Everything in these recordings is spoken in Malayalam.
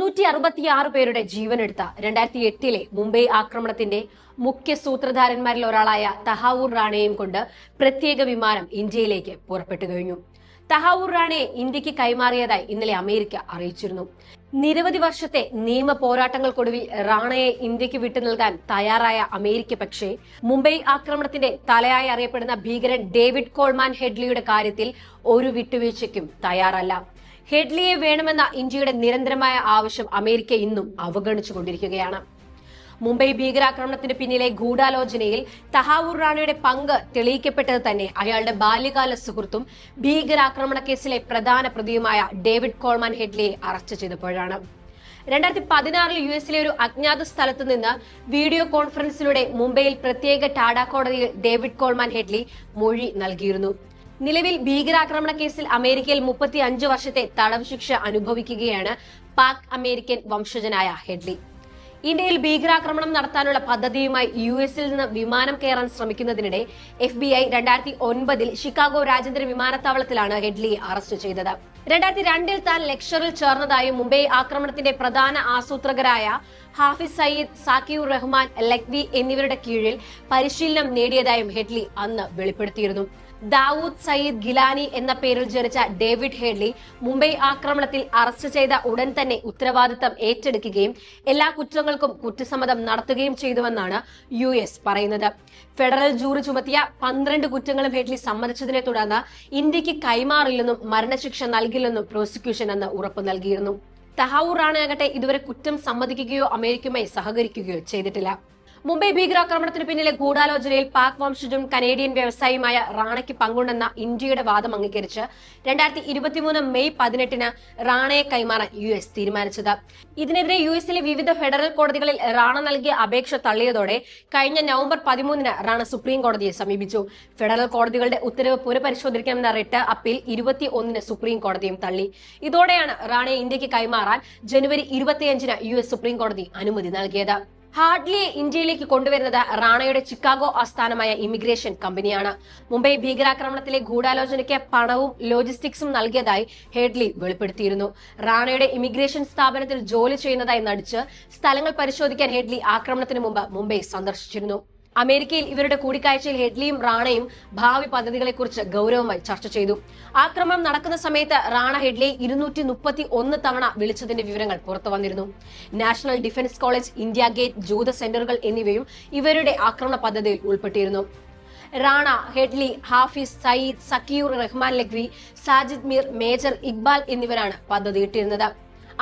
നൂറ്റി അറുപത്തിയാറ് പേരുടെ ജീവനെടുത്ത രണ്ടായിരത്തി എട്ടിലെ മുംബൈ ആക്രമണത്തിന്റെ മുഖ്യ സൂത്രധാരന്മാരിൽ ഒരാളായ തഹാവൂർ റാണയും കൊണ്ട് പ്രത്യേക വിമാനം ഇന്ത്യയിലേക്ക് പുറപ്പെട്ടു കഴിഞ്ഞു. തഹാവൂർ ഇന്ത്യയ്ക്ക് കൈമാറിയതായി ഇന്നലെ അമേരിക്ക അറിയിച്ചിരുന്നു. നിരവധി വർഷത്തെ നിയമ പോരാട്ടങ്ങൾക്കൊടുവിൽ റാണയെ ഇന്ത്യയ്ക്ക് വിട്ടു നൽകാൻ തയ്യാറായ അമേരിക്ക പക്ഷേ മുംബൈ ആക്രമണത്തിന്റെ തലയായി അറിയപ്പെടുന്ന ഭീകരൻ ഡേവിഡ് കോൾമാൻ ഹെഡ്ലിയുടെ കാര്യത്തിൽ ഒരു വിട്ടുവീഴ്ചയ്ക്കും തയ്യാറല്ല. ഹെഡ്ലിയെ വേണമെന്ന ഇന്ത്യയുടെ നിരന്തരമായ ആവശ്യം അമേരിക്ക ഇന്നും അവഗണിച്ചുകൊണ്ടിരിക്കുകയാണ്. മുംബൈ ഭീകരാക്രമണത്തിന് പിന്നിലെ ഗൂഢാലോചനയിൽ തഹാവൂർ റാണയുടെ പങ്ക് തെളിയിക്കപ്പെട്ടത് തന്നെ അയാളുടെ ബാല്യകാല സുഹൃത്തും ഭീകരാക്രമണ കേസിലെ പ്രധാന പ്രതിയുമായ ഡേവിഡ് കോൾമാൻ ഹെഡ്ലിയെ അറസ്റ്റ് ചെയ്തപ്പോഴാണ്. രണ്ടായിരത്തി പതിനാറിൽ യു എസിലെ ഒരു അജ്ഞാത സ്ഥലത്ത് നിന്ന് വീഡിയോ കോൺഫറൻസിലൂടെ മുംബൈയിൽ പ്രത്യേക ടാഡ കോടതിയിൽ ഡേവിഡ് കോൾമാൻ ഹെഡ്ലി മൊഴി നൽകിയിരുന്നു. നിലവിൽ ഭീകരാക്രമണ കേസിൽ അമേരിക്കയിൽ മുപ്പത്തി അഞ്ച് വർഷത്തെ തടവ് ശിക്ഷ അനുഭവിക്കുകയാണ് പാക് അമേരിക്കൻ വംശജനായ ഹെഡ്ലി. ഇന്ത്യയിൽ ഭീകരാക്രമണം നടത്താനുള്ള പദ്ധതിയുമായി യു എസിൽ നിന്ന് വിമാനം കയറാൻ ശ്രമിക്കുന്നതിനിടെ എഫ് ബി ഐ രണ്ടായിരത്തി ഒൻപതിൽ ഷിക്കാഗോ രാജ്യാന്തര വിമാനത്താവളത്തിലാണ് ഹെഡ്ലിയെ അറസ്റ്റ് ചെയ്തത്. രണ്ടായിരത്തി രണ്ടിൽ താൻ ലക്ഷറിൽ ചേർന്നതായും മുംബൈ ആക്രമണത്തിന്റെ പ്രധാന ആസൂത്രകരായ ഹാഫിസ് സയ്യിദ് സാക്കിയുർ റഹ്മാൻ ലക്വി എന്നിവരുടെ കീഴിൽ പരിശീലനം നേടിയതായും ഹെഡ്ലി അന്ന് വെളിപ്പെടുത്തിയിരുന്നു. ദാവൂദ് സയ്യിദ് ഗിലാനി എന്ന പേരിൽ ജനിച്ച ഡേവിഡ് ഹേഡ്ലി മുംബൈ ആക്രമണത്തിൽ അറസ്റ്റ് ചെയ്ത ഉടൻ തന്നെ ഉത്തരവാദിത്തം ഏറ്റെടുക്കുകയും എല്ലാ കുറ്റങ്ങൾക്കും കുറ്റസമ്മതം നടത്തുകയും ചെയ്തുവെന്നാണ് യു എസ് പറയുന്നത്. ഫെഡറൽ ജൂറി ചുമത്തിയ പന്ത്രണ്ട് കുറ്റങ്ങളും ഹേഡ്ലി സമ്മതിച്ചതിനെ തുടർന്ന് ഇന്ത്യയ്ക്ക് കൈമാറില്ലെന്നും മരണശിക്ഷ നൽകില്ലെന്നും പ്രോസിക്യൂഷൻ അന്ന് ഉറപ്പു നൽകിയിരുന്നു. തഹാവൂർ ആകട്ടെ ഇതുവരെ കുറ്റം സമ്മതിക്കുകയോ അമേരിക്കയുമായി സഹകരിക്കുകയോ ചെയ്തിട്ടില്ല. മുംബൈ ഭീകരാക്രമണത്തിന് പിന്നിലെ ഗൂഢാലോചനയിൽ പാക് വംശജും കനേഡിയൻ വ്യവസായിയുമായ റാണയ്ക്ക് പങ്കുണ്ടെന്ന ഇന്ത്യയുടെ വാദം അംഗീകരിച്ച് രണ്ടായിരത്തി ഇരുപത്തിമൂന്ന് മെയ് പതിനെട്ടിന് റാണയെ കൈമാറാൻ യു എസ് തീരുമാനിച്ചത്. ഇതിനെതിരെ യു എസിലെ വിവിധ ഫെഡറൽ കോടതികളിൽ റാണ നൽകിയ അപേക്ഷ തള്ളിയതോടെ കഴിഞ്ഞ നവംബർ പതിമൂന്നിന് റാണ സുപ്രീം കോടതിയെ സമീപിച്ചു. ഫെഡറൽ കോടതികളുടെ ഉത്തരവ് പുനഃപരിശോധിക്കണമെന്ന റിട്ട് അപ്പീൽ ഇരുപത്തി ഒന്നിന് സുപ്രീം കോടതിയും തള്ളി. ഇതോടെയാണ് റാണയെ ഇന്ത്യയ്ക്ക് കൈമാറാൻ ജനുവരി ഇരുപത്തിയഞ്ചിന് യു എസ് സുപ്രീം കോടതി അനുമതി നൽകിയത്. ഹാർഡ്ലിയെ ഇന്ത്യയിലേക്ക് കൊണ്ടുവരുന്നത് റാണയുടെ ചിക്കാഗോ ആസ്ഥാനമായ ഇമിഗ്രേഷൻ കമ്പനിയാണ്. മുംബൈ ഭീകരാക്രമണത്തിലെ ഗൂഢാലോചനയ്ക്ക് പണവും ലോജിസ്റ്റിക്സും നൽകിയതായി ഹെഡ്ലി വെളിപ്പെടുത്തിയിരുന്നു. റാണയുടെ ഇമിഗ്രേഷൻ സ്ഥാപനത്തിൽ ജോലി ചെയ്യുന്നതായി നടിച്ച് സ്ഥലങ്ങൾ പരിശോധിക്കാൻ ഹെഡ്ലി ആക്രമണത്തിന് മുമ്പ് മുംബൈ സന്ദർശിച്ചിരുന്നു. അമേരിക്കയിൽ ഇവരുടെ കൂടിക്കാഴ്ചയിൽ ഹെഡ്ലിയും റാണയും ഭാവി പദ്ധതികളെക്കുറിച്ച് ഗൗരവമായി ചർച്ച ചെയ്തു. ആക്രമണം നടക്കുന്ന സമയത്ത് റാണ ഹെഡ്ലി ഇരുന്നൂറ്റി മുപ്പത്തി ഒന്ന് തവണ വിളിച്ചതിന്റെ വിവരങ്ങൾ പുറത്തു വന്നിരുന്നു. National defence college India gate ജൂത സെന്ററുകൾ എന്നിവയും ഇവരുടെ ആക്രമണ പദ്ധതിയിൽ ഉൾപ്പെട്ടിരുന്നു. റാണ ഹെഡ്ലി ഹാഫിസ് സയ്യിദ് സക്കീർ റഹ്മാൻ ലഖ്വി സാജിദ് മീർ മേജർ ഇക്ബാൽ എന്നിവരാണ് പദ്ധതിയിട്ടിരുന്നത്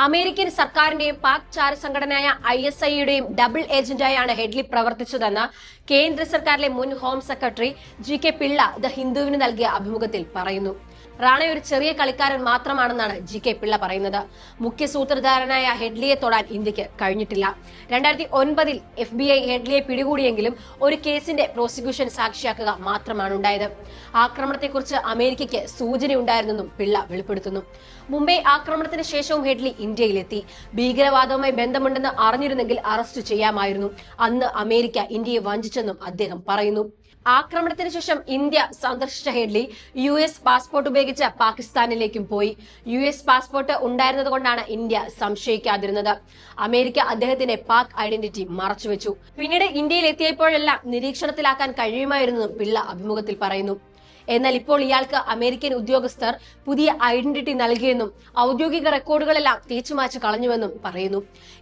അമേരിക്കൻ സർക്കാരിന്റെയും പാക് ചാരസംഘടനയായ ഐ എസ് ഐയുടെയും ഡബിൾ ഏജന്റായാണ് ഹെഡ്ലി പ്രവർത്തിച്ചതെന്ന് കേന്ദ്ര സർക്കാരിലെ മുൻ home secretary G K Pillai the ഹിന്ദുവിന് നൽകിയ അഭിമുഖത്തിൽ പറയുന്നു. റാണ ഒരു ചെറിയ കളിക്കാരൻ മാത്രമാണെന്നാണ് ജി കെ പിള്ള പറയുന്നത്. മുഖ്യ സൂത്രധാരനായ ഹെഡ്ലിയെ തൊടാൻ ഇന്ത്യയ്ക്ക് കഴിഞ്ഞിട്ടില്ല. രണ്ടായിരത്തി ഒൻപതിൽ എഫ് ബി ഐ ഹെഡ്ലിയെ പിടികൂടിയെങ്കിലും ഒരു കേസിന്റെ പ്രോസിക്യൂഷൻ സാക്ഷിയാക്കുക മാത്രമാണ് ഉണ്ടായത്. ആക്രമണത്തെക്കുറിച്ച് അമേരിക്കയ്ക്ക് സൂചനയുണ്ടായിരുന്നെന്നും പിള്ള വെളിപ്പെടുത്തുന്നു. മുംബൈ ആക്രമണത്തിന് ശേഷവും ഹെഡ്ലി ഇന്ത്യയിലെത്തി. ഭീകരവാദവുമായി ബന്ധമുണ്ടെന്ന് അറിഞ്ഞിരുന്നെങ്കിൽ അറസ്റ്റ് ചെയ്യാമായിരുന്നു. അന്ന് അമേരിക്ക ഇന്ത്യയെ വഞ്ചിച്ചെന്നും അദ്ദേഹം പറയുന്നു. ആക്രമണത്തിന് ശേഷം ഇന്ത്യ സന്ദർശിച്ച ഹെഡ്ലി യു എസ് പാസ്പോർട്ട് ഉപയോഗിച്ച് പാകിസ്ഥാനിലേക്കും പോയി. യു എസ് പാസ്പോർട്ട് ഉണ്ടായിരുന്നത് കൊണ്ടാണ് ഇന്ത്യ സംശയിക്കാതിരുന്നത്. അമേരിക്ക അദ്ദേഹത്തിന്റെ പാക് ഐഡന്റിറ്റി മറച്ചുവെച്ചു. പിന്നീട് ഇന്ത്യയിൽ എത്തിയപ്പോഴെല്ലാം നിരീക്ഷണത്തിലാക്കാൻ കഴിയുമായിരുന്നു പിള്ള അഭിമുഖത്തിൽ പറയുന്നു. എന്നാൽ ഇപ്പോൾ ഇയാൾക്ക് അമേരിക്കൻ ഉദ്യോഗസ്ഥർ പുതിയ ഐഡന്റിറ്റി നൽകിയെന്നും ഔദ്യോഗിക റെക്കോർഡുകളെല്ലാം തേച്ചുമാച്ച് കളഞ്ഞുവെന്നും പറയുന്നു.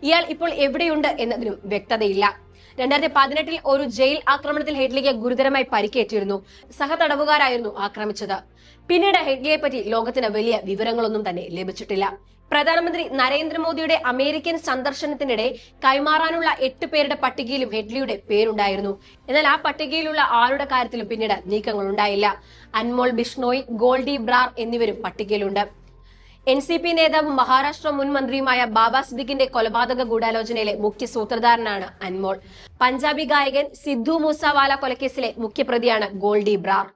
ഇയാൾ ഇപ്പോൾ എവിടെയുണ്ട് എന്നതിനും വ്യക്തതയില്ല. രണ്ടായിരത്തി പതിനെട്ടിൽ ഒരു ജയിൽ ആക്രമണത്തിൽ ഹെഡ്ലിക്ക് ഗുരുതരമായി പരിക്കേറ്റിരുന്നു. സഹതടവുകാരായിരുന്നു ആക്രമിച്ചത്. പിന്നീട് ഹെഡ്ലിയെ പറ്റി ലോകത്തിന് വലിയ വിവരങ്ങളൊന്നും തന്നെ ലഭിച്ചിട്ടില്ല. പ്രധാനമന്ത്രി നരേന്ദ്രമോദിയുടെ അമേരിക്കൻ സന്ദർശനത്തിനിടെ കൈമാറാനുള്ള എട്ട് പേരുടെ പട്ടികയിലും ഹെഡ്ലിയുടെ പേരുണ്ടായിരുന്നു. എന്നാൽ ആ പട്ടികയിലുള്ള ആരുടെ കാര്യത്തിലും പിന്നീട് നീക്കങ്ങൾ ഉണ്ടായില്ല അൻമോൾ ബിഷ്ണോയ് ഗോൾഡി ബ്രാർ എന്നിവരും പട്ടികയിലുണ്ട്. എൻ സി പി നേതാവും മഹാരാഷ്ട്ര മുൻ മന്ത്രിയുമായ ബാബ സിദ്ദിഖിന്റെ കൊലപാതക ഗൂഢാലോചനയിലെ മുഖ്യ സൂത്രധാരനാണ് അൻമോൾ. പഞ്ചാബി ഗായകൻ സിദ്ധു മൂസാവാല കൊലക്കേസിലെ മുഖ്യപ്രതിയാണ് ഗോൾഡി ബ്രാർ